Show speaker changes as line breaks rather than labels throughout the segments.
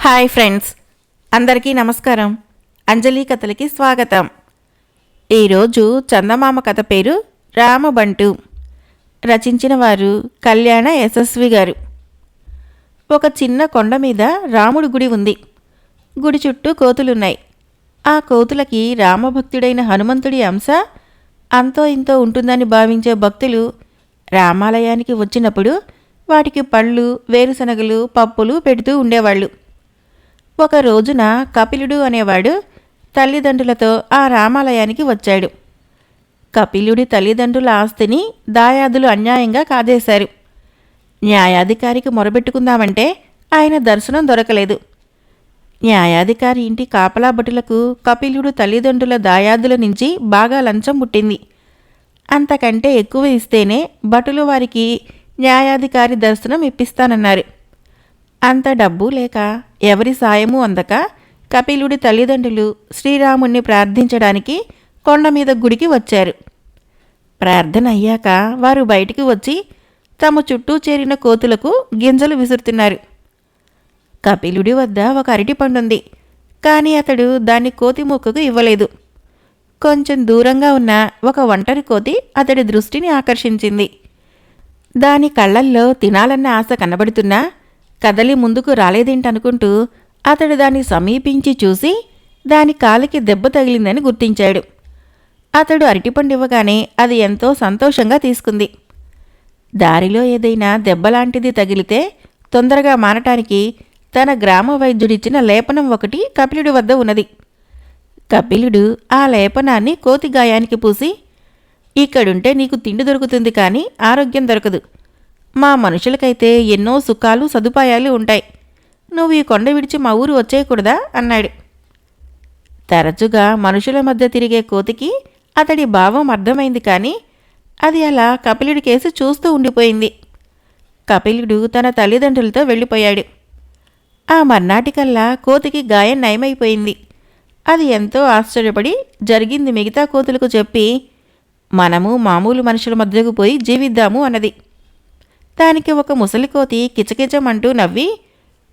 Hi friends అందరికీ నమస్కారం. అంజలి కథలకి స్వాగతం. ఈరోజు చందమామ కథ పేరు రామబంటు. రచించిన వారు కళ్యాణ యశస్వి గారు. ఒక చిన్న కొండ మీద రాముడి గుడి ఉంది. గుడి చుట్టూ కోతులున్నాయి. ఆ కోతులకి రామభక్తుడైన హనుమంతుడి అంశ అంతో ఇంతో ఉంటుందని భావించే భక్తులు రామాలయానికి వచ్చినప్పుడు వాటికి పళ్ళు వేరుశనగలు పప్పులు పెడుతూ ఉండేవాళ్ళు. ఒక రోజున కపిలుడు అనేవాడు తల్లిదండ్రులతో ఆ రామాలయానికి వచ్చాడు. కపిలుడి తల్లిదండ్రుల ఆస్తిని దాయాదులు అన్యాయంగా కాజేశారు. న్యాయాధికారికి మొరబెట్టుకుందామంటే ఆయన దర్శనం దొరకలేదు. న్యాయాధికారి ఇంటి కాపలా భటులకు కపిలుడు తల్లిదండ్రుల దాయాదుల నుంచి బాగా లంచం పుట్టింది. అంతకంటే ఎక్కువ ఇస్తేనే భటులు వారికి న్యాయాధికారి దర్శనం ఇప్పిస్తానన్నారు. అంత డబ్బు లేక ఎవరి సాయము అందక కపిలుడి తల్లిదండ్రులు శ్రీరాముణ్ణి ప్రార్థించడానికి కొండ మీద గుడికి వచ్చారు. ప్రార్థన అయ్యాక వారు బయటికి వచ్చి తమ చుట్టూ చేరిన కోతులకు గింజలు విసురుతున్నారు. కపిలుడి వద్ద ఒక అరటిపండుంది కానీ అతడు దాన్ని కోతి మొక్కకు ఇవ్వలేదు. కొంచెం దూరంగా ఉన్న ఒక ఒంటరి కోతి అతడి దృష్టిని ఆకర్షించింది. దాని కళ్ళల్లో తినాలన్న ఆశ కనబడుతున్నా కదలి ముందుకు రాలేదేంటనుకుంటూ అతడు దాన్ని సమీపించి చూసి దాని కాలికి దెబ్బ తగిలిందని గుర్తించాడు. అతడు అరటిపండు ఇవ్వగానే అది ఎంతో సంతోషంగా తీసుకుంది. దారిలో ఏదైనా దెబ్బలాంటిది తగిలితే తొందరగా మానటానికి తన గ్రామ వైద్యుడిచ్చిన లేపనం ఒకటి కపిలుడి వద్ద ఉన్నది. కపిలుడు ఆ లేపనాన్ని కోతి గాయానికి పూసి ఇక్కడుంటే నీకు తిండి దొరుకుతుంది కానీ ఆరోగ్యం దొరకదు. మా మనుషులకైతే ఎన్నో సుఖాలు సదుపాయాలు ఉంటాయి. నువ్వు ఈ కొండ విడిచి మా ఊరు వచ్చేయకూడదా? అన్నాడు. తరచుగా మనుషుల మధ్య తిరిగే కోతికి అతడి భావం అర్థమైంది కానీ అది అలా కపిలుడి కేసి చూస్తూ ఉండిపోయింది. కపిలుడు తన తల్లిదండ్రులతో వెళ్ళిపోయాడు. ఆ మర్నాటికల్లా కోతికి గాయం నయమైపోయింది. అది ఎంతో ఆశ్చర్యపడి జరిగింది మిగతా కోతులకు చెప్పి మనము మామూలు మనుషుల మధ్యకు పోయి జీవిద్దాము అన్నది. దానికి ఒక ముసలికోతి కిచకిచమంటూ నవ్వి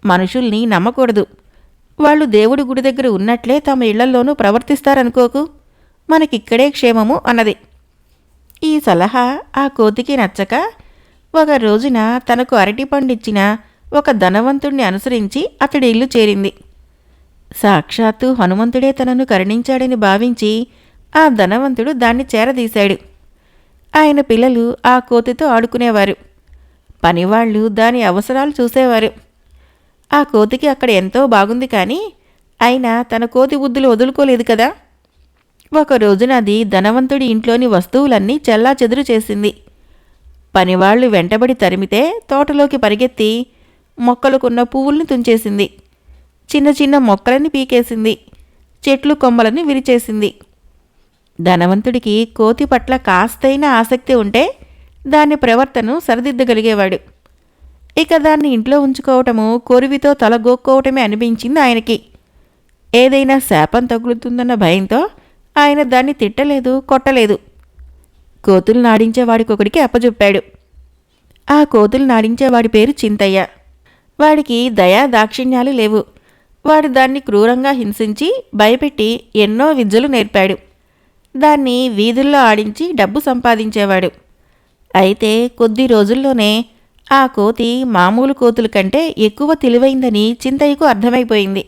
మనుషుల్ని నమ్మకూడదు. వాళ్ళు దేవుడి గుడి దగ్గర ఉన్నట్లే తమ ఇళ్ళల్లోనూ ప్రవర్తిస్తారనుకోకు. మనకిక్కడే క్షేమము అన్నది. ఈ సలహా ఆ కోతికి నచ్చక ఒక రోజున తనకు అరటి పండిచ్చిన ఒక ధనవంతుణ్ణి అనుసరించి అతడి ఇల్లు చేరింది. సాక్షాత్తు హనుమంతుడే తనను కరుణించాడని భావించి ఆ ధనవంతుడు దాన్ని చేరదీశాడు. ఆయన పిల్లలు ఆ కోతితో ఆడుకునేవారు. పనివాళ్ళు దాని అవసరాలు చూసేవారు. ఆ కోతికి అక్కడ ఎంతో బాగుంది కానీ అయినా తన కోతి బుద్ధులు వదులుకోలేదు కదా. ఒక రోజున అది ధనవంతుడి ఇంట్లోని వస్తువులన్నీ చెల్లా చెదురు చేసింది. పనివాళ్ళు వెంటబడి తరిమితే తోటలోకి పరిగెత్తి మొక్కలకున్న పువ్వుల్ని తుంచేసింది. చిన్న చిన్న మొక్కలని పీకేసింది. చెట్లు కొమ్మలని విరిచేసింది. ధనవంతుడికి కోతి పట్ల కాస్తైన ఆసక్తి ఉంటే దాని ప్రవర్తను సరిదిద్దగలిగేవాడు. ఇక దాన్ని ఇంట్లో ఉంచుకోవటము కొరివితో తలగోక్కోవటమే అనిపించింది ఆయనకి. ఏదైనా శాపం తగులుతుందన్న భయంతో ఆయన దాన్ని తిట్టలేదు కొట్టలేదు. కోతులు నాడించేవాడికొకడికి అప్పచెప్పాడు ఆ కోతులు నాడించేవాడి పేరు చింతయ్య. వాడికి దయా దాక్షిణ్యాలు లేవు. వాడు దాన్ని క్రూరంగా హింసించి భయపెట్టి ఎన్నో విద్యలు నేర్పాడు. దాన్ని వీధుల్లో ఆడించి డబ్బు సంపాదించేవాడు. అయితే కొద్ది రోజుల్లోనే ఆ కోతి మామూలు కోతుల కంటే ఎక్కువ తెలివైందని చింతయ్యకు అర్థమైపోయింది.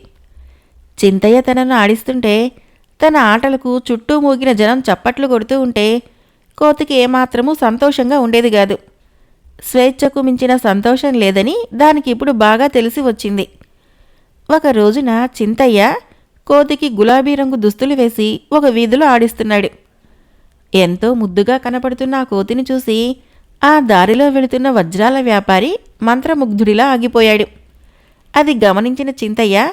చింతయ్య తనను ఆడిస్తుంటే తన ఆటలకు చుట్టూ మూగిన జనం చప్పట్లు కొడుతూ ఉంటే కోతికి ఏమాత్రమూ సంతోషంగా ఉండేది కాదు. స్వేచ్ఛకు మించిన సంతోషం లేదని దానికి ఇప్పుడు బాగా తెలిసి వచ్చింది. ఒక రోజున చింతయ్య కోతికి గులాబీ రంగు దుస్తులు వేసి ఒక వీధిలో ఆడిస్తున్నాడు. ఎంతో ముద్దుగా కనపడుతున్న ఆ కోతిని చూసి ఆ దారిలో వెళుతున్న వజ్రాల వ్యాపారి మంత్రముగ్ధుడిలా ఆగిపోయాడు. అది గమనించిన చింతయ్య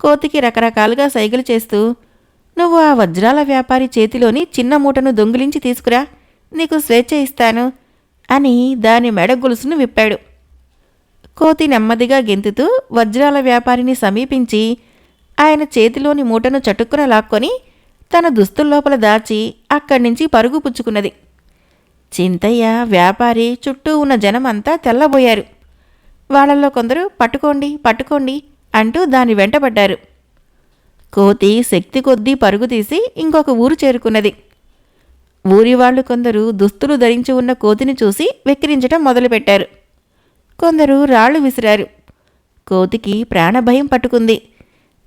కోతికి రకరకాలుగా సైగలు చేస్తూ నువ్వు ఆ వజ్రాల వ్యాపారి చేతిలోని చిన్న మూటను దొంగిలించి తీసుకురా నీకు స్వేచ్ఛ ఇస్తాను అని దాని మెడ గొలుసును విప్పాడు. కోతి నెమ్మదిగా గెంతుతూ వజ్రాల వ్యాపారిని సమీపించి ఆయన చేతిలోని మూటను చటుక్కున లాక్కొని తన దుస్తుల్లోపల దాచి అక్కడి నుంచి పరుగు పుచ్చుకున్నది. చింతయ్య వ్యాపారి చుట్టూ ఉన్న జనమంతా తెల్లబోయారు. వాళ్ళల్లో కొందరు పట్టుకోండి పట్టుకోండి అంటూ దాని వెంటబడ్డారు. కోతి శక్తి కొద్దీ పరుగు తీసి ఇంకొక ఊరు చేరుకున్నది. ఊరి వాళ్ళు కొందరు దుస్తులు ధరించి ఉన్న కోతిని చూసి వెక్కిరించటం మొదలుపెట్టారు. కొందరు రాళ్ళు విసిరారు. కోతికి ప్రాణభయం పట్టుకుంది.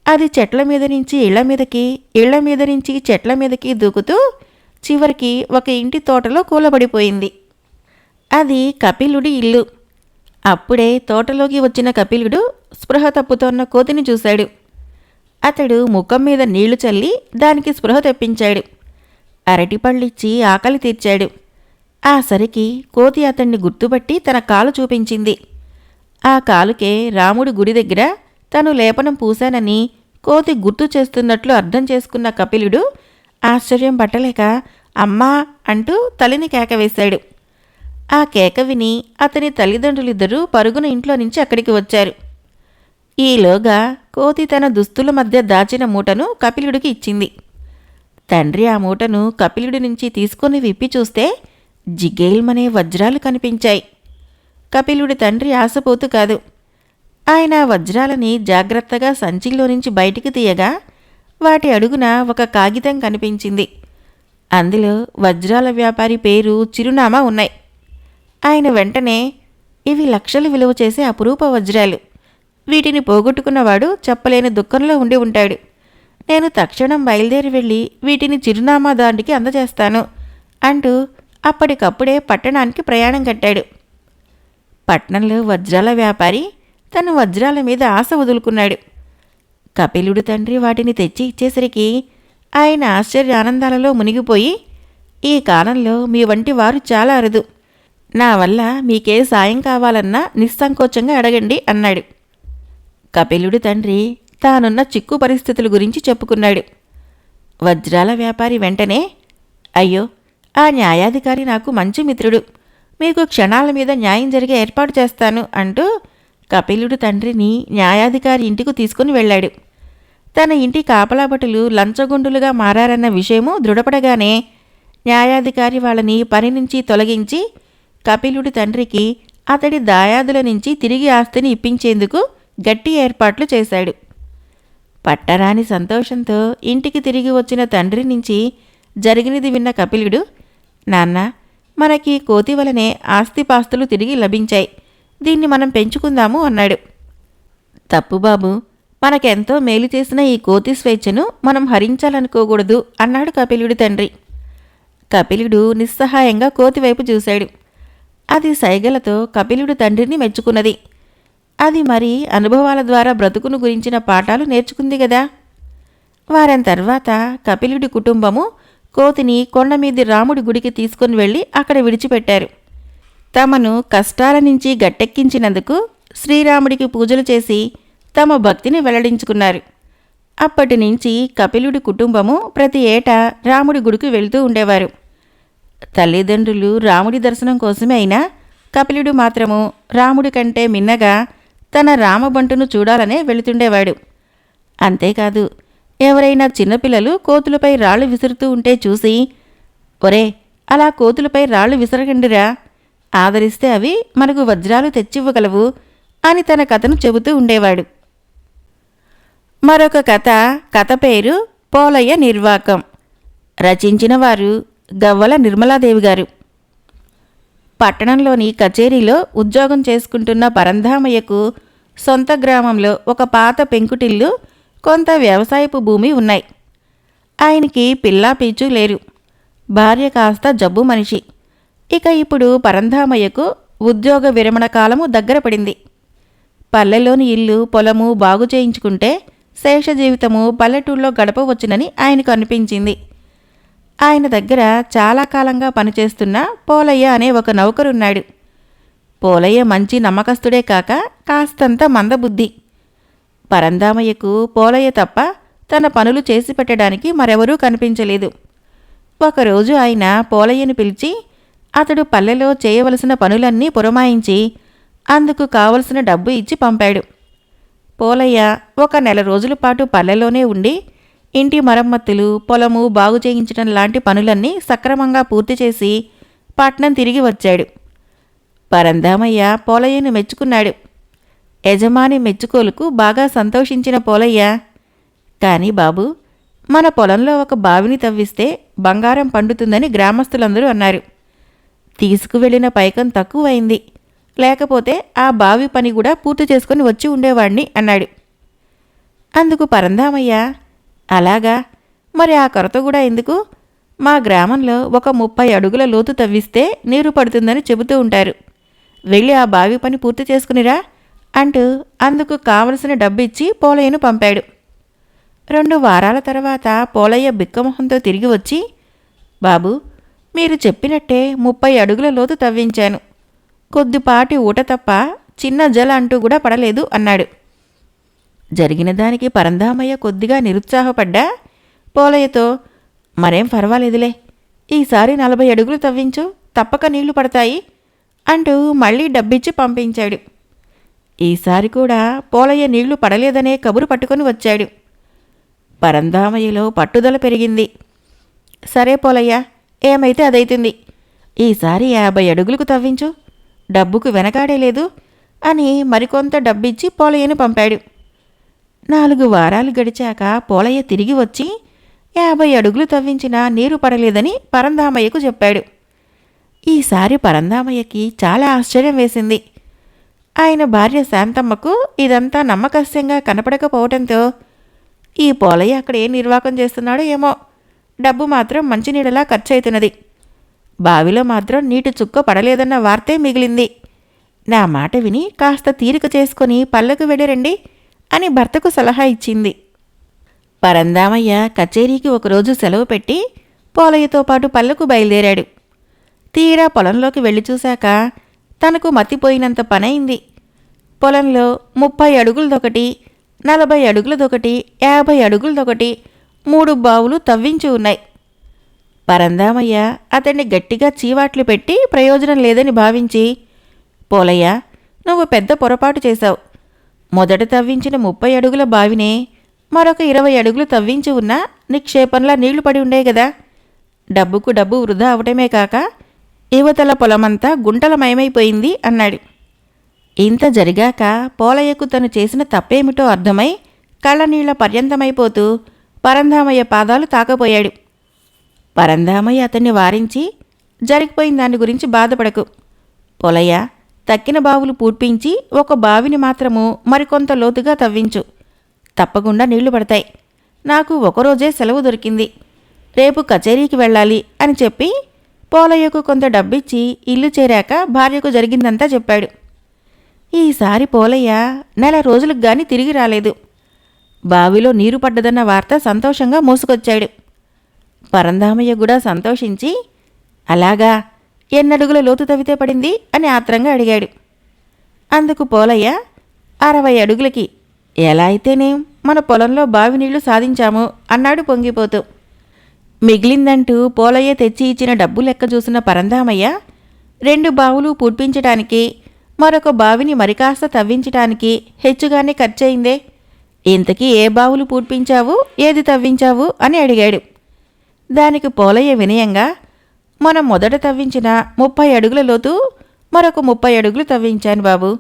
అది చెట్ల మీద నుంచి ఇళ్ళ మీదకి ఇళ్ళ మీద నుంచి చెట్ల మీదకి దూకుతూ చివరికి ఒక ఇంటి తోటలో కూలబడిపోయింది. అది కపిలుడి ఇల్లు. అప్పుడే తోటలోకి వచ్చిన కపిలుడు స్పృహ తప్పుతోన్న కోతిని చూశాడు. అతడు ముఖం మీద నీళ్ళు చల్లి దానికి స్పృహ తెప్పించాడు. అరటిపళ్ళిచ్చి ఆకలి తీర్చాడు. ఆ సరికి కోతి అతన్ని గుర్తుపట్టి తన కాలు చూపించింది. ఆ కాలుకే రాముడి గుడి దగ్గర తను లేపనం పూశానని కోతి గుర్తు చేస్తున్నట్లు అర్థం చేసుకున్న కపిలుడు ఆశ్చర్యం పట్టలేక అమ్మా అంటూ తలని కేక వేశాడు. ఆ కేక విని అతని తల్లిదండ్రులిద్దరూ పరుగున ఇంట్లో నుంచి అక్కడికి వచ్చారు. ఈలోగా కోతి తన దుస్తుల మధ్య దాచిన మూటను కపిలుడికి ఇచ్చింది. తండ్రి ఆ మూటను కపిలుడి నుంచి తీసుకుని విప్పి చూస్తే జిగేల్మనే వజ్రాలు కనిపించాయి. కపిలుడి తండ్రి ఆశపోతు కాదు. ఆయన వజ్రాలని జాగ్రత్తగా సంచిలో నుంచి బయటికి తీయగా వాటి అడుగున ఒక కాగితం కనిపించింది. అందులో వజ్రాల వ్యాపారి పేరు చిరునామా ఉన్నాయి. ఆయన వెంటనే ఇవి లక్షలు విలువ చేసే అపురూప వజ్రాలు. వీటిని పోగొట్టుకున్నవాడు చెప్పలేని దుఃఖంలో ఉండి ఉంటాడు. నేను తక్షణం బయలుదేరి వెళ్ళి వీటిని చిరునామా దాండికి అందజేస్తాను అంటూ అప్పటికప్పుడే పట్టణానికి ప్రయాణం కట్టాడు. పట్నంలో వజ్రాల వ్యాపారి తన వజ్రాల మీద ఆశ వదులుకున్నాడు. కపిలుడు తండ్రి వాటిని తెచ్చి ఇచ్చేసరికి ఆయన ఆశ్చర్య ఆనందాలలో మునిగిపోయి ఈ కాలంలో మీ వంటి వారు చాలా అరుదు. నా వల్ల మీకే సాయం కావాలన్నా నిస్సంకోచంగా అడగండి అన్నాడు. కపిలుడి తండ్రి తానున్న చిక్కు పరిస్థితుల గురించి చెప్పుకున్నాడు. వజ్రాల వ్యాపారి వెంటనే అయ్యో ఆ న్యాయాధికారి నాకు మంచి మిత్రుడు. మీకు క్షణాల మీద న్యాయం జరిగే ఏర్పాటు చేస్తాను అంటూ కపిలుడు తండ్రిని న్యాయాధికారి ఇంటికి తీసుకుని వెళ్ళాడు. తన ఇంటి కాపలాభటులు లంచగొండులుగా మారారన్న విషయము దృఢపడగానే న్యాయాధికారి వాళ్ళని పని నుంచి తొలగించి కపిలుడి తండ్రికి అతడి దాయాదుల నుంచి తిరిగి ఆస్తిని ఇప్పించేందుకు గట్టి ఏర్పాట్లు చేశాడు. పట్టరాని సంతోషంతో ఇంటికి తిరిగి వచ్చిన తండ్రి నుంచి జరిగినది విన్న కపిలుడు నాన్న మనకి కోతి వలనే ఆస్తిపాస్తులు తిరిగి లభించాయి. దీన్ని మనం పెంచుకుందాము అన్నాడు. తప్పు బాబు మనకెంతో మేలు చేసిన ఈ కోతి స్వేచ్ఛను మనం హరించాలనుకోకూడదు అన్నాడు కపిలుడి తండ్రి. కపిలుడు నిస్సహాయంగా కోతి వైపు చూశాడు. అది సైగలతో కపిలుడు తండ్రిని మెచ్చుకున్నది. అది మరి అనుభవాల ద్వారా బ్రతుకును గురించిన పాఠాలు నేర్చుకుంది కదా వారం తర్వాత కపిలుడి కుటుంబము కోతిని కొండమీది రాముడి గుడికి తీసుకుని వెళ్ళి అక్కడ విడిచిపెట్టారు. తమను కష్టాల నుంచి గట్టెక్కించినందుకు శ్రీరాముడికి పూజలు చేసి తమ భక్తిని వెల్లడించుకున్నారు. అప్పటి నుంచి కపిలుడి కుటుంబము ప్రతి ఏటా రాముడి గుడికి వెళ్తూ ఉండేవారు. తల్లిదండ్రులు రాముడి దర్శనం కోసమే అయినా కపిలుడు మాత్రము రాముడి కంటే మిన్నగా తన రామబంటును చూడాలనే వెళుతుండేవాడు. అంతేకాదు ఎవరైనా చిన్నపిల్లలు కోతులపై రాళ్ళు విసురుతూ ఉంటే చూసి ఒరే అలా కోతులపై రాళ్ళు విసరకండిరా ఆదరిస్తే అవి మనకు వజ్రాలు తెచ్చివ్వగలవు అని తన కథను చెబుతూ ఉండేవాడు. మరొక కథ కథ పేరు పోలయ్య నిర్వాకం. రచించిన వారు గవ్వల నిర్మలాదేవి గారు. పట్టణంలోని కచేరీలో ఉద్యోగం చేసుకుంటున్న పరంధామయ్యకు సొంత గ్రామంలో ఒక పాత పెంకుటిల్లు కొంత వ్యవసాయపు భూమి ఉన్నాయి. ఆయనకి పిల్లా పీచు లేరు. భార్య కాస్త జబ్బు మనిషి. ఇక ఇప్పుడు పరంధామయ్యకు ఉద్యోగ విరమణ కాలము దగ్గర పడింది. పల్లెలోని ఇల్లు పొలము బాగు చేయించుకుంటే శేష జీవితము పల్లెటూళ్ళలో గడపవచ్చునని ఆయనకు అనిపించింది. ఆయన దగ్గర చాలా కాలంగా పనిచేస్తున్న పోలయ్య అనే ఒక నౌకరున్నాడు. పోలయ్య మంచి నమ్మకస్తుడే కాక కాస్తంత మందబుద్ధి. పరందామయ్యకు పోలయ్య తప్ప తన పనులు చేసి పెట్టడానికి మరెవరూ కనిపించలేదు. ఒకరోజు ఆయన పోలయ్యను పిలిచి అతడు పల్లెలో చేయవలసిన పనులన్నీ పురమాయించి అందుకు కావలసిన డబ్బు ఇచ్చి పంపాడు. పోలయ్య ఒక నెల రోజుల పాటు పల్లెలోనే ఉండి ఇంటి మరమ్మతులు పొలము బాగు చేయించడం లాంటి పనులన్నీ సక్రమంగా పూర్తి చేసి పట్నం తిరిగి వచ్చాడు. పరంధామయ్య పోలయ్యను మెచ్చుకున్నాడు. యజమాని మెచ్చుకోలుకు బాగా సంతోషించిన పోలయ్య కానీ బాబు మన పొలంలో ఒక బావిని తవ్విస్తే బంగారం పండుతుందని గ్రామస్తులందరూ అన్నారు. తీసుకువెళ్ళిన పైకం తక్కువైంది. లేకపోతే ఆ బావి పని కూడా పూర్తి చేసుకొని వచ్చి ఉండేవాణ్ణి అన్నాడు. అందుకు పరంధామయ్య అలాగా? మరి ఆ కొరత కూడా ఎందుకు? మా గ్రామంలో ఒక ముప్పై అడుగుల లోతు తవ్విస్తే నీరు పడుతుందని చెబుతూ ఉంటారు. వెళ్ళి ఆ బావి పని పూర్తి చేసుకునిరా అంటూ అందుకు కావలసిన డబ్బిచ్చి పోలయ్యను పంపాడు. రెండు వారాల తర్వాత పోలయ్య బిక్కమొహంతో తిరిగి వచ్చి బాబు మీరు చెప్పినట్టే ముప్పై అడుగుల లోతు తవ్వించాను. కొద్దిపాటి ఊట తప్ప చిన్న జల అంటూ కూడా పడలేదు అన్నాడు. జరిగిన దానికి పరంధామయ్య కొద్దిగా నిరుత్సాహపడ్డా. పోలయ్యతో మరేం పర్వాలేదులే. ఈసారి నలభై అడుగులు తవ్వించు తప్పక నీళ్ళు పడతాయి అంటూ మళ్ళీ డబ్బిచ్చి పంపించాడు. ఈసారి కూడా పోలయ్య నీళ్ళు పడలేదనే కబురు పట్టుకొని వచ్చాడు. పరంధామయ్యలో పట్టుదల పెరిగింది. సరే పోలయ్య ఏమైతే అదైతుంది? ఈసారి యాభై అడుగులకు తవ్వించు. డబ్బుకు వెనకాడే లేదు అని మరికొంత డబ్బిచ్చి పోలయ్యను పంపాడు. నాలుగు వారాలు గడిచాక పోలయ్య తిరిగి వచ్చి యాభై అడుగులు తవ్వించినా నీరు పడలేదని పరంధామయ్యకు చెప్పాడు. ఈసారి పరంధామయ్యకి చాలా ఆశ్చర్యం వేసింది. ఆయన భార్య శాంతమ్మకు ఇదంతా నమ్మకస్యంగా కనపడకపోవడంతో ఈ పోలయ్య అక్కడ ఏ నిర్వాకం చేస్తున్నాడో ఏమో. డబ్బు మాత్రం మంచినీడలా ఖర్చయితున్నది. బావిలో మాత్రం నీటి చుక్క పడలేదన్న వార్తే మిగిలింది. నా మాట విని కాస్త తీరిక చేసుకొని పళ్ళకు వెళ్ళరండి అని భర్తకు సలహా ఇచ్చింది. పరందామయ్య కచేరీకి ఒకరోజు సెలవు పెట్టి పోలయ్యతో పాటు పళ్ళకు బయలుదేరాడు. తీరా పొలంలోకి వెళ్ళి చూశాక తనకు మతిపోయినంత పనైంది. పొలంలో ముప్పై అడుగులదొకటి నలభై అడుగులదొకటి యాభై అడుగులదొకటి మూడు బావులు తవ్వించి ఉన్నాయి. పరందామయ్య అతన్ని గట్టిగా చీవాట్లు పెట్టి ప్రయోజనం లేదని భావించి పోలయ్య నువ్వు పెద్ద పొరపాటు చేశావు. మొదట తవ్వించిన ముప్పై అడుగుల బావినే మరొక ఇరవై అడుగులు తవ్వించి ఉన్నా నిక్షేపంలా నీళ్ళు పడి ఉండే కదా డబ్బుకు డబ్బు వృధా అవటమే కాక యువతల పొలమంతా గుంటలమయమైపోయింది అన్నాడు. ఇంత జరిగాక పోలయ్యకు తను చేసిన తప్పేమిటో అర్థమై కళ్ళనీళ్ళ పర్యంతమైపోతూ పరంధామయ్య పాదాలు తాకపోయాడు. పరంధామయ్య అతన్ని వారించి జరిగిపోయిన దాని గురించి బాధపడకు. పొలయ్య తక్కిన బావులు పూడ్పించి ఒక బావిని మాత్రము మరికొంత లోతుగా తవ్వించు. తప్పకుండా నీళ్ళు పడతాయి. నాకు ఒకరోజే సెలవు దొరికింది. రేపు కచేరీకి వెళ్ళాలి అని చెప్పి పోలయ్యకు కొంత డబ్బిచ్చి ఇల్లు చేరాక భార్యకు జరిగిందంతా చెప్పాడు. ఈసారి పోలయ్య నెల రోజులకు గాని తిరిగి రాలేదు. బావిలో నీరు పడ్డదన్న వార్త సంతోషంగా మోసుకొచ్చాడు. పరంధామయ్య కూడా సంతోషించి అలాగా ఎన్నడుగుల లోతు తవ్వితే పడింది? అని ఆత్రంగా అడిగాడు. అందుకు పోలయ్య అరవై అడుగులకి. ఎలా అయితేనేం మన పొలంలో బావి నీళ్ళు సాధించాము అన్నాడు పొంగిపోతూ. మిగిలిందంటూ పోలయ్య తెచ్చి ఇచ్చిన డబ్బు లెక్క చూసిన పరంధామయ్య రెండు బావులు పూడ్పించటానికి మరొక బావిని మరికాస్త తవ్వించటానికి హెచ్చుగానే ఖర్చయిందే. ఇంతకీ ఏ బావులు పూడ్పించావు? ఏది తవ్వించావు? అని అడిగాడు. దానికి పోలయ్య వినయంగా మనం మొదట తవ్వించిన ముప్పై అడుగుల లోతు మరొక ముప్పై అడుగులు తవ్వించాను బాబు.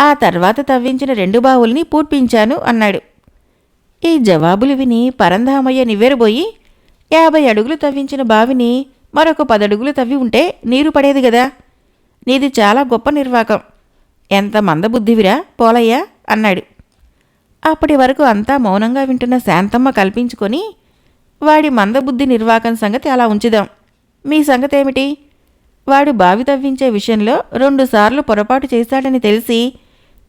ఆ తర్వాత తవ్వించిన రెండు బావుల్ని పూడ్పించాను అన్నాడు. ఈ జవాబులు విని పరంధామయ్య నివ్వెరబోయి యాభై అడుగులు తవ్వించిన బావిని మరొక పదడుగులు తవ్వి ఉంటే నీరు పడేది కదా నీది చాలా గొప్ప నిర్వాకం. ఎంత మందబుద్ధివిరా పోలయ్య అన్నాడు. అప్పటి వరకు అంతా మౌనంగా వింటున్న శాంతమ్మ కల్పించుకొని వాడి మందబుద్ధి నిర్వాకం సంగతి అలా ఉంచుదాం. మీ సంగతేమిటి? వాడు బావి తవ్వించే విషయంలో రెండుసార్లు పొరపాటు చేశాడని తెలిసి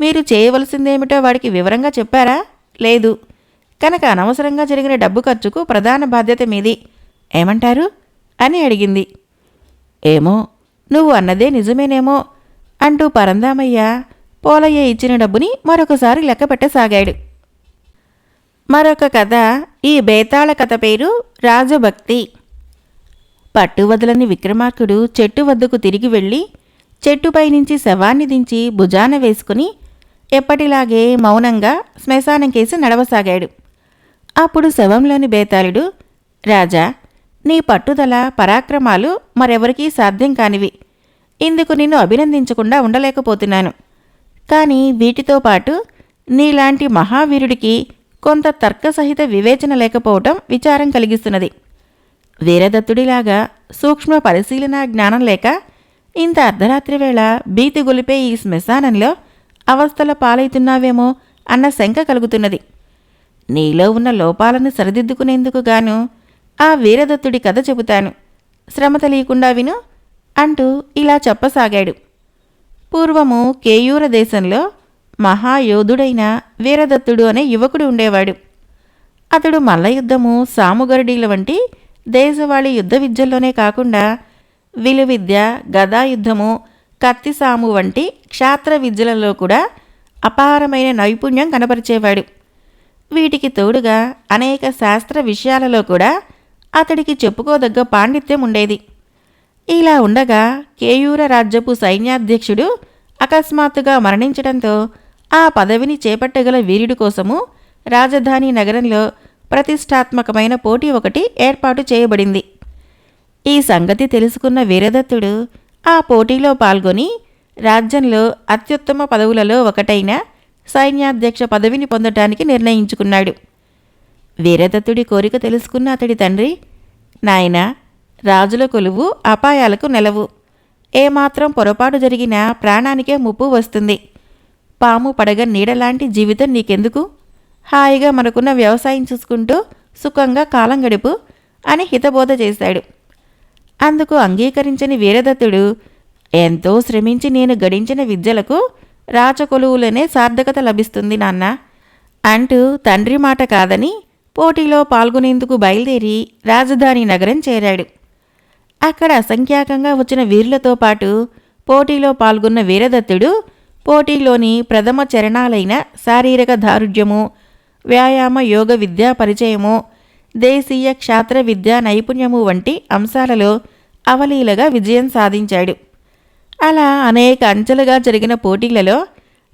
మీరు చేయవలసిందేమిటో వాడికి వివరంగా చెప్పారా? లేదు. కనుక అనవసరంగా జరిగిన డబ్బు ఖర్చుకు ప్రధాన బాధ్యత మీది. ఏమంటారు? అని అడిగింది. ఏమో నువ్వు అన్నదే నిజమేనేమో అంటూ పరందామయ్య పోలయ్య ఇచ్చిన డబ్బుని మరొకసారి లెక్క పెట్టసాగాడు. మరొక కథ ఈ బేతాళ కథ పేరు రాజభక్తి. పట్టువదలని విక్రమార్కుడు చెట్టు వద్దకు తిరిగి వెళ్ళి చెట్టుపై నుంచి శవాన్ని దించి భుజాన వేసుకుని ఎప్పటిలాగే మౌనంగా శ్మశానం కేసి నడవసాగాడు. అప్పుడు శవంలోని బేతాళుడు రాజా నీ పట్టుదల పరాక్రమాలు మరెవరికీ సాధ్యం కానివి. ఇందుకు నిన్ను అభినందించకుండా ఉండలేకపోతున్నాను. కానీ వీటితో పాటు నీలాంటి మహావీరుడికి కొంత తర్కసహిత వివేచన లేకపోవటం విచారం కలిగిస్తున్నది. వీరదత్తుడిలాగా సూక్ష్మ పరిశీలన జ్ఞానం లేక ఇంత అర్ధరాత్రి వేళ భీతి గొలిపే ఈ శ్మశానంలో అవస్థల పాలవుతున్నావేమో అన్న శంక కలుగుతున్నది. నీలో ఉన్న లోపాలను సరిదిద్దుకునేందుకు గాను ఆ వీరదత్తుడి కథ చెబుతాను. శ్రమ తెలియకుండా విను అంటూ ఇలా చెప్పసాగాడు. పూర్వము కేయూర దేశంలో మహాయోధుడైన వీరదత్తుడు అనే యువకుడు ఉండేవాడు. అతడు మల్లయుద్ధము సాముగరుడీల వంటి దేశవాళీ యుద్ధ విద్యల్లోనే కాకుండా విలువిద్య గదాయుద్ధము కత్తిసాము వంటి క్షాత్ర విద్యలలో కూడా అపారమైన నైపుణ్యం కనపరిచేవాడు. వీటికి తోడుగా అనేక శాస్త్ర విషయాలలో కూడా అతడికి చెప్పుకోదగ్గ పాండిత్యం ఉండేది. ఇలా ఉండగా కేయూర రాజ్యపు సైన్యాధ్యక్షుడు అకస్మాత్తుగా మరణించడంతో ఆ పదవిని చేపట్టగల వీరుడి కోసము రాజధాని నగరంలో ప్రతిష్టాత్మకమైన పోటీ ఒకటి ఏర్పాటు చేయబడింది. ఈ సంగతి తెలుసుకున్న వీరదత్తుడు ఆ పోటీలో పాల్గొని రాజ్యంలో అత్యుత్తమ పదవులలో ఒకటైన సైన్యాధ్యక్ష పదవిని పొందటానికి నిర్ణయించుకున్నాడు. వీరదత్తుడి కోరిక తెలుసుకున్న అతడి తండ్రి నాయనా రాజుల కొలువు అపాయాలకు నెలవు. ఏమాత్రం పొరపాటు జరిగినా ప్రాణానికే ముప్పు వస్తుంది. పాము పడగ నీడలాంటి జీవితం నీకెందుకు? హాయిగా మనకున్న వ్యవసాయం చూసుకుంటూ సుఖంగా కాలం గడుపు అని హితబోధ చేశాడు. అందుకు అంగీకరించని వీరదత్తుడు ఎంతో శ్రమించి నేను గడించిన విద్యలకు రాచకొలువులనే సార్థకత లభిస్తుంది నాన్న. అంటూ తండ్రి మాట కాదని పోటీలో పాల్గొనేందుకు బయలుదేరి రాజధాని నగరం చేరాడు. అక్కడ అసంఖ్యాకంగా వచ్చిన వీరులతో పాటు పోటీలో పాల్గొన్న వీరదత్తుడు పోటీలోని ప్రథమ చరణాలైన శారీరక దారుఢ్యము వ్యాయామ యోగ విద్యా పరిచయము దేశీయ క్షాత్ర విద్యా నైపుణ్యము వంటి అంశాలలో అవలీలగా విజయం సాధించాడు. అలా అనేక అంచెలుగా జరిగిన పోటీలలో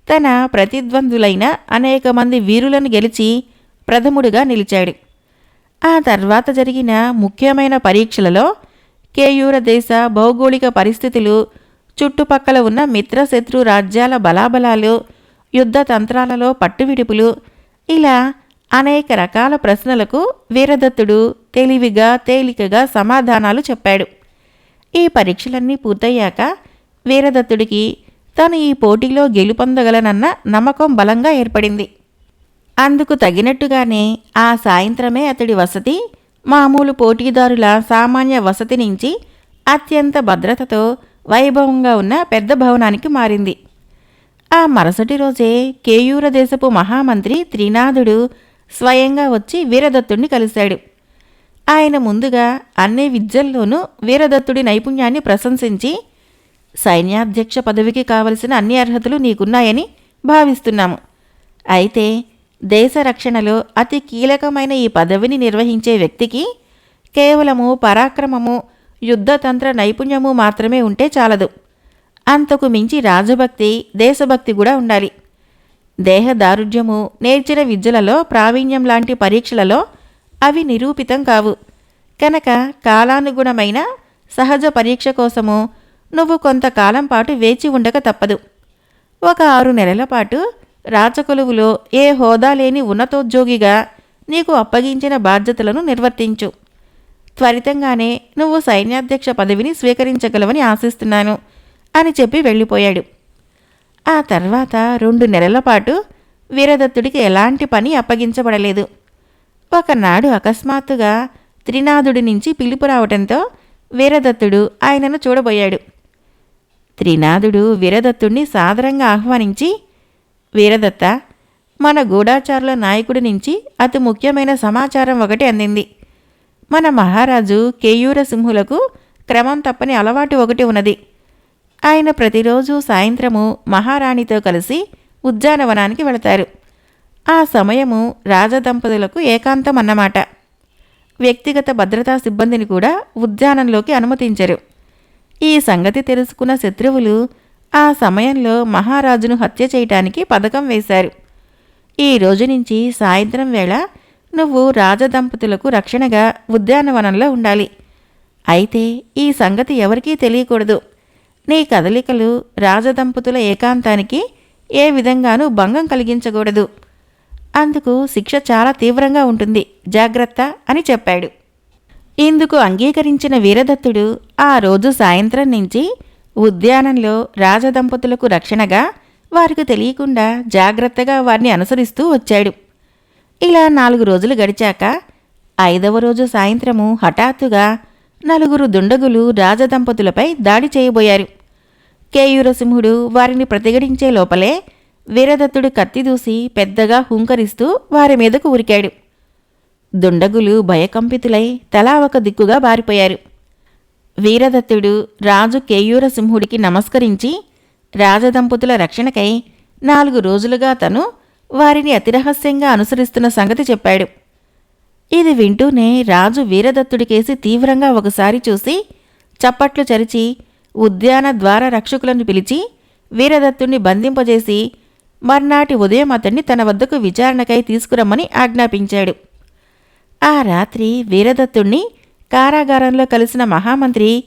తన ప్రతిద్వందులైన అనేక మంది వీరులను గెలిచి ప్రథముడుగా నిలిచాడు. ఆ తర్వాత జరిగిన ముఖ్యమైన పరీక్షలలో కేయూర దేశ భౌగోళిక పరిస్థితులు చుట్టుపక్కల ఉన్న మిత్రశత్రు రాజ్యాల బలాబలాలు యుద్ధ తంత్రాలలో పట్టువిడుపులు ఇలా అనేక రకాల ప్రశ్నలకు వీరదత్తుడు తెలివిగా తేలికగా సమాధానాలు చెప్పాడు. ఈ పరీక్షలన్నీ పూర్తయ్యాక వీరదత్తుడికి తను ఈ పోటీలో గెలుపొందగలనన్న నమ్మకం బలంగా ఏర్పడింది. అందుకు తగినట్టుగానే ఆ సాయంత్రమే అతడి వసతి మామూలు పోటీదారుల సామాన్య వసతి నుంచి అత్యంత భద్రతతో వైభవంగా ఉన్న పెద్ద భవనానికి మారింది. ఆ మరుసటి రోజే కేయూర దేశపు మహామంత్రి త్రినాథుడు స్వయంగా వచ్చి వీరదత్తుడిని కలిశాడు. ఆయన ముందుగా అన్ని విద్యల్లోనూ వీరదత్తుడి నైపుణ్యాన్ని ప్రశంసించి సైన్యాధ్యక్ష పదవికి కావలసిన అన్ని అర్హతలు నీకున్నాయని భావిస్తున్నాము. అయితే దేశ రక్షణలో అతి కీలకమైన ఈ పదవిని నిర్వహించే వ్యక్తికి కేవలము పరాక్రమము యుద్ధతంత్ర నైపుణ్యము మాత్రమే ఉంటే చాలదు. అంతకు మించి రాజభక్తి దేశభక్తి కూడా ఉండాలి. దేహ దారుఢ్యము నేర్చిన విద్యలలో ప్రావీణ్యం లాంటి పరీక్షలలో అవి నిరూపితం కావు. కనుక కాలానుగుణమైన సహజ పరీక్ష కోసము నువ్వు కొంతకాలం పాటు వేచి ఉండక తప్పదు. ఒక ఆరు నెలల పాటు రాచకొలువులో ఏ హోదా లేని ఉన్నతోద్యోగిగా నీకు అప్పగించిన బాధ్యతలను నిర్వర్తించు. త్వరితంగానే నువ్వు సైన్యాధ్యక్ష పదవిని స్వీకరించగలవని ఆశిస్తున్నాను అని చెప్పి వెళ్ళిపోయాడు. ఆ తర్వాత రెండు నెలల పాటు వీరదత్తుడికి ఎలాంటి పని అప్పగించబడలేదు. ఒకనాడు అకస్మాత్తుగా త్రినాథుడి నుంచి పిలుపు రావటంతో వీరదత్తుడు ఆయనను చూడబోయాడు. త్రినాథుడు వీరదత్తుడిని సాదరంగా ఆహ్వానించి వీరదత్త మన గూఢాచారుల నాయకుడి నుంచి అతి ముఖ్యమైన సమాచారం ఒకటి అందింది. మన మహారాజు కేయూర సింహులకు క్రమం తప్పని అలవాటు ఒకటి ఉన్నది. ఆయన ప్రతిరోజు సాయంత్రము మహారాణితో కలిసి ఉద్యానవనానికి వెళతారు. ఆ సమయము రాజదంపతులకు ఏకాంతం అన్నమాట. వ్యక్తిగత భద్రతా సిబ్బందిని కూడా ఉద్యానంలోకి అనుమతించరు. ఈ సంగతి తెలుసుకున్న శత్రువులు ఆ సమయంలో మహారాజును హత్య చేయటానికి పథకం వేశారు. ఈ రోజు నుంచి సాయంత్రం వేళ నువ్వు రాజదంపతులకు రక్షణగా ఉద్యానవనంలో ఉండాలి. అయితే ఈ సంగతి ఎవరికీ తెలియకూడదు. నీ కదలికలు రాజదంపతుల ఏకాంతానికి ఏ విధంగానూ భంగం కలిగించకూడదు. అందుకు శిక్ష చాలా తీవ్రంగా ఉంటుంది. జాగ్రత్త అని చెప్పాడు. ఇందుకు అంగీకరించిన వీరదత్తుడు ఆ రోజు సాయంత్రం నుంచి ఉద్యానంలో రాజదంపతులకు రక్షణగా వారికి తెలియకుండా జాగ్రత్తగా వారిని అనుసరిస్తూ వచ్చాడు. ఇలా నాలుగు రోజులు గడిచాక ఐదవ రోజు సాయంత్రము హఠాత్తుగా నలుగురు దుండగులు రాజదంపతులపై దాడి చేయబోయారు. కేయూరసింహుడు వారిని ప్రతిఘటించే లోపలే వీరదత్తుడు కత్తి దూసి పెద్దగా హుంకరిస్తూ వారి మీదకు ఉరికాడు. దుండగులు భయకంపితులై తలా ఒక దిక్కుగా బారిపోయారు. వీరదత్తుడు రాజు కేయూరసింహుడికి నమస్కరించి రాజదంపతుల రక్షణకై నాలుగు రోజులుగా తను వారిని అతిరహస్యంగా అనుసరిస్తున్న సంగతి చెప్పాడు. ఇది వింటూనే రాజు వీరదత్తుడికేసి తీవ్రంగా ఒకసారి చూసి చప్పట్లు చరిచి ఉద్యాన ద్వార రక్షకులను పిలిచి వీరదత్తుణ్ణి బంధింపజేసి మర్నాటి ఉదయం అతన్ని తన వద్దకు విచారణకై తీసుకురమ్మని ఆజ్ఞాపించాడు. ఆ రాత్రి వీరదత్తుణ్ణి కారాగారంలో కలిసిన మహామంత్రి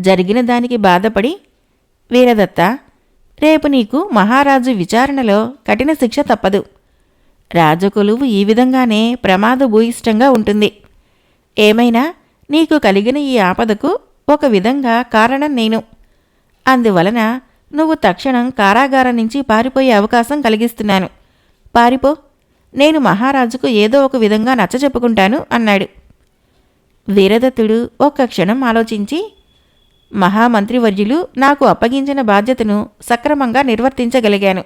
జరిగిన దానికి బాధపడి వీరదత్త రేపు నీకు మహారాజు విచారణలో కఠిన శిక్ష తప్పదు. రాజకొలువు ఈ విధంగానే ప్రమాదభూయిష్టంగా ఉంటుంది. ఏమైనా నీకు కలిగిన ఈ ఆపదకు ఒక విధంగా కారణం నేను. అందువలన నువ్వు తక్షణం కారాగారం నుంచి పారిపోయే అవకాశం కలిగిస్తున్నాను. పారిపో. నేను మహారాజుకు ఏదో ఒక విధంగా నచ్చచెప్పుకుంటాను అన్నాడు. వీరదత్తుడు ఒక్క క్షణం ఆలోచించి మహామంత్రివర్యులు నాకు అప్పగించిన బాధ్యతను సక్రమంగా నిర్వర్తించగలిగాను.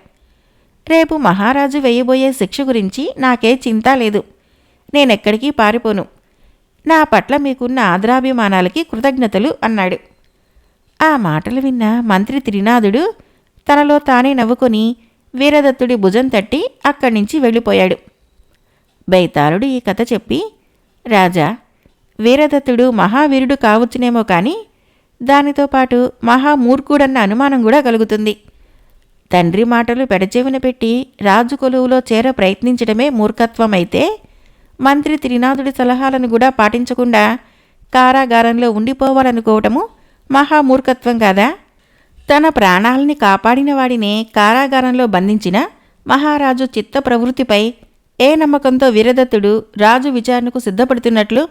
రేపు మహారాజు వేయబోయే శిక్ష గురించి నాకే చింత లేదు. నేనెక్కడికి పారిపోను. నా పట్ల మీకున్న ఆదరాభిమానాలకి కృతజ్ఞతలు అన్నాడు. ఆ మాటలు విన్న మంత్రి త్రినాథుడు తనలో తానే నవ్వుకొని వీరదత్తుడి భుజం తట్టి అక్కడి నుంచి వెళ్ళిపోయాడు. బైతాళుడు ఈ కథ చెప్పి రాజా వీరదత్తుడు మహావీరుడు కావచ్చునేమో కానీ దానితో పాటు మహామూర్ఖుడన్న అనుమానం కూడా కలుగుతుంది. తండ్రి మాటలు పెడచెవిన పెట్టి రాజు కొలువులో చేర ప్రయత్నించడమే మూర్ఖత్వమైతే మంత్రి త్రినాథుడి సలహాలను కూడా పాటించకుండా కారాగారంలో ఉండిపోవాలనుకోవటము మహామూర్ఖత్వం కాదా? తన ప్రాణాలని కాపాడిన వాడినే కారాగారంలో బంధించిన మహారాజు చిత్త ప్రవృత్తిపై ఏ నమ్మకంతో వీరదత్తుడు రాజు విచారణకు సిద్ధపడుతున్నట్లు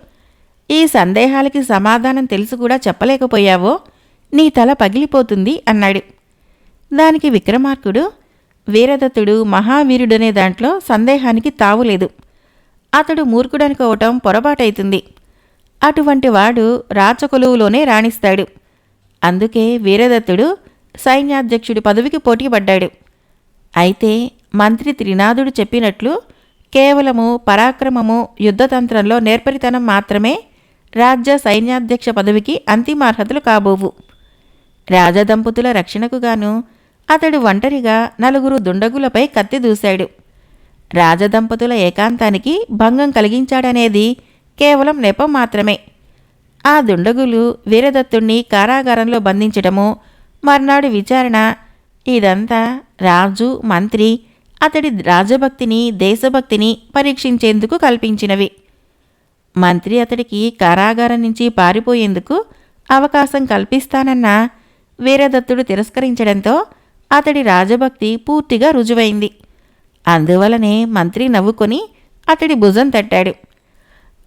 ఈ సందేహాలకి సమాధానం తెలిసి కూడా చెప్పలేకపోయావో? నీ తల పగిలిపోతుంది అన్నాడు. దానికి విక్రమార్కుడు వీరదత్తుడు మహావీరుడనే దాంట్లో సందేహానికి తావులేదు అతడు మూర్ఖుడనుకోవటం పొరపాటైతుంది. అటువంటి వాడు రాచకొలువులోనే రాణిస్తాడు. అందుకే వీరదత్తుడు సైన్యాధ్యక్షుడి పదవికి పోటీపడ్డాడు. అయితే మంత్రి త్రినాథుడు చెప్పినట్లు కేవలము పరాక్రమము యుద్ధతంత్రంలో నేర్పరితనం మాత్రమే రాజ్య సైన్యాధ్యక్ష పదవికి అంతిమార్హతలు కాబోవు. రాజదంపతుల రక్షణకు గాను అతడు ఒంటరిగా నలుగురు దుండగులపై కత్తి దూశాడు. రాజదంపతుల ఏకాంతానికి భంగం కలిగించాడనేది కేవలం నెపం మాత్రమే. ఆ దుండగులు వీరదత్తుణ్ణి కారాగారంలో బంధించడము మర్నాడు విచారణ ఇదంతా రాజు మంత్రి అతడి రాజభక్తిని దేశభక్తిని పరీక్షించేందుకు కల్పించినవి. మంత్రి అతడికి కారాగారం నుంచి పారిపోయేందుకు అవకాశం కల్పిస్తానన్న వీరదత్తుడు తిరస్కరించడంతో అతడి రాజభక్తి పూర్తిగా రుజువైంది. అందువలనే మంత్రి నవ్వుకొని అతడి భుజం తట్టాడు.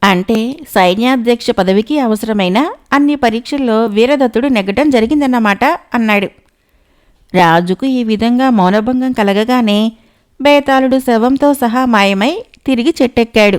అంటే సైన్యాధ్యక్ష పదవికి అవసరమైన అన్ని పరీక్షల్లో వీరదత్తుడు నెగ్గటం జరిగిందన్నమాట అన్నాడు. రాజుకు ఈ విధంగా మౌనభంగం కలగగానే బేతాళుడు శవంతో సహా మాయమై తిరిగి చెట్టెక్కాడు.